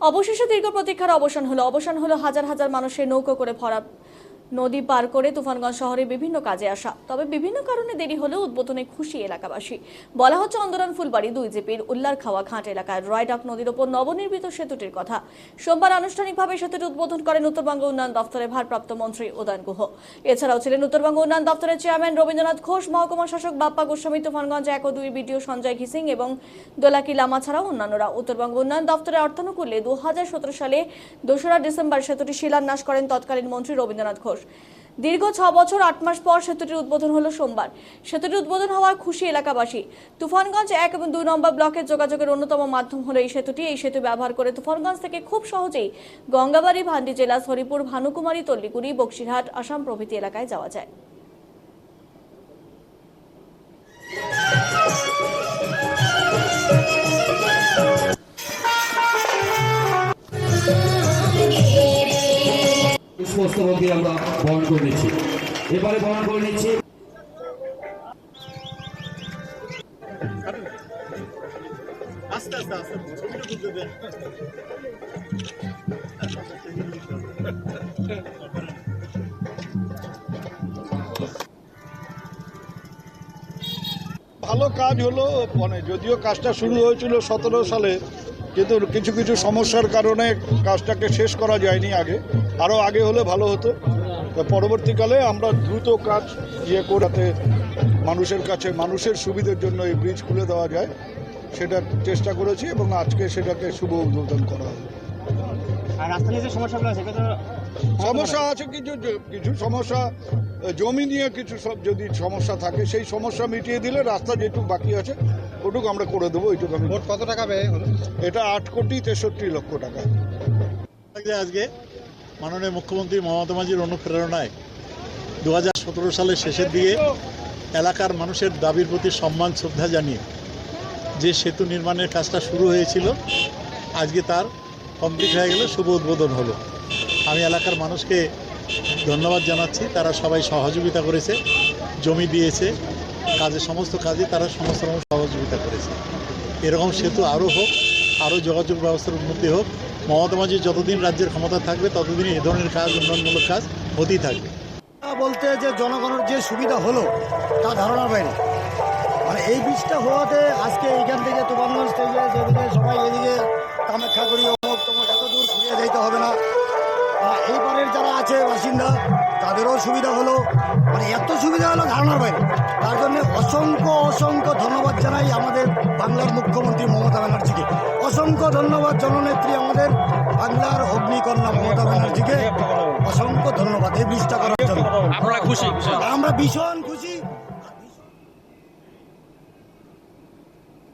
অবশেষে দীর্ঘ প্রতীক্ষার অবসান হলো। অবসান হলো হাজার হাজার মানুষের নৌকো করে ভরা নদী পার করে তুফানগঞ্জ শহরে বিভিন্ন কাজে আসা। তবে বিভিন্ন কারণে দেরি হলেও উদ্বোধনে খুশি এলাকাবাসী। বলা হচ্ছে অন্দরান ফুলবাড়ি দুই জেপির উল্লার খাওয়া ঘাট এলাকায় রয়ডাক নদীর ওপর নবনির্মিত সেতুটির কথা। সোমবার আনুষ্ঠানিকভাবে সেতুটি উদ্বোধন করেন উত্তরবঙ্গ উন্নয়ন দপ্তরের ভারপ্রাপ্ত মন্ত্রী উদয়ন গুহ। এছাড়াও ছিলেন উত্তরবঙ্গ উন্নয়ন দপ্তরের চেয়ারম্যান রবীন্দ্রনাথ ঘোষ, মহকুমা শাসক বাপ্পা গোস্বামী, তুফানগঞ্জ এক ও দুই বিডিও সঞ্জয় ঘিসিং এবং দোলাকি লামা ছাড়াও অন্যান্যরা। উত্তরবঙ্গ উন্নয়ন দপ্তরের অর্থানুকূল্যে দু হাজার সতেরো সালে দোসরা ডিসেম্বর সেতুটি শিলান্যাস করেন তৎকালীন মন্ত্রী রবীন্দ্রনাথ ঘোষ। দীর্ঘ ছ বছর, আট মাস পর সেতুটির উদ্বোধন হলো সোমবার। সেতুটির উদ্বোধন হওয়ার খুশি এলাকাবাসী। তুফানগঞ্জ এক এবং দুই নম্বর ব্লকের যোগাযোগের অন্যতম মাধ্যম হলো এই সেতুটি। এই সেতু ব্যবহার করে তুফানগঞ্জ থেকে খুব সহজেই গঙ্গাবাড়ি, ভান্ডি জেলা হরিপুর ভানুকুমারী, তল্লিগুড়ি, বক্সিরহাট, আসাম প্রভৃতি এলাকায় যাওয়া যায়। আমরা বরণ করে নিচ্ছি। এবারে বরণ করে নিচ্ছি। ভালো কাজ হলো মানে যদিও কাজটা শুরু হয়েছিল সতেরো সালে কিন্তু কিছু কিছু সমস্যার কারণে কাজটাকে শেষ করা যায়নি আগে। আরও আগে হলে ভালো হতো। পরবর্তীকালে আমরা দ্রুত কাজ ইয়ে করাতে মানুষের কাছে, মানুষের সুবিধার জন্য এই ব্রিজ খুলে দেওয়া যায় সেটা চেষ্টা করেছি এবং আজকে সেটাকে শুভ উদ্বোধন করা হলো। আর রাস্তা নিয়ে যে সমস্যাগুলো আছে সেটা সমস্যা আছে কিছু কিছু সমস্যা জমি নিয়ে কিছু সব যদি সমস্যা থাকে সেই সমস্যা মিটিয়ে দিলে রাস্তা যেটুকু বাকি আছে ওটুকু আমরা করে দেবো ওইটুকু আমি মোট কত টাকা ব্যয় হলো? এটা আট কোটি তেষট্টি লক্ষ টাকা। আজকে মাননীয় মুখ্যমন্ত্রী মমতা মাঝির অনুপ্রেরণায় দু হাজার সতেরো সালের শেষের দিকে এলাকার মানুষের দাবির প্রতি সম্মান শ্রদ্ধা জানিয়ে যে সেতু নির্মাণের কাজটা শুরু হয়েছিল আজকে তার কমপ্লিট হয়ে গেল শুভ উদ্বোধন হলো। আমি এলাকার মানুষকে ধন্যবাদ জানাচ্ছি, তারা সবাই সহযোগিতা করেছে, জমি দিয়েছে, কাজে সমস্ত কাজে তারা সমস্ত রকম সহযোগিতা করেছে। এরকম সেতু আরও হোক, আরও যোগাযোগ ব্যবস্থার উন্নতি হোক, মমতা মাঝি যতদিন রাজ্যের ক্ষমতা থাকবে ততদিন এ ধরনের কাজ, উন্নয়নমূলক কাজ হতেই থাকবে। বলতে যে জনগণের যে সুবিধা হলো, তা ধারণার বাইরে। মানে এই বীজটা হওয়াতে আজকে এইখান আছে বাসিন্দা। তাদেরও সুবিধা হলো। মানে এত সুবিধা হলো ধারণার বাইরে। তার জন্য অসংখ্য অসংখ্য ধন্যবাদ জানাই আমাদের বাংলার মুখ্যমন্ত্রী মমতা ব্যানার্জিকে। অসংখ্য ধন্যবাদ জননেত্রী আমাদের বাংলার অগ্নিকন্যা মমতা ব্যানার্জিকে। অসংখ্য ধন্যবাদ এই বীজটা করার জন্য। খুশি। আমরা ভীষণ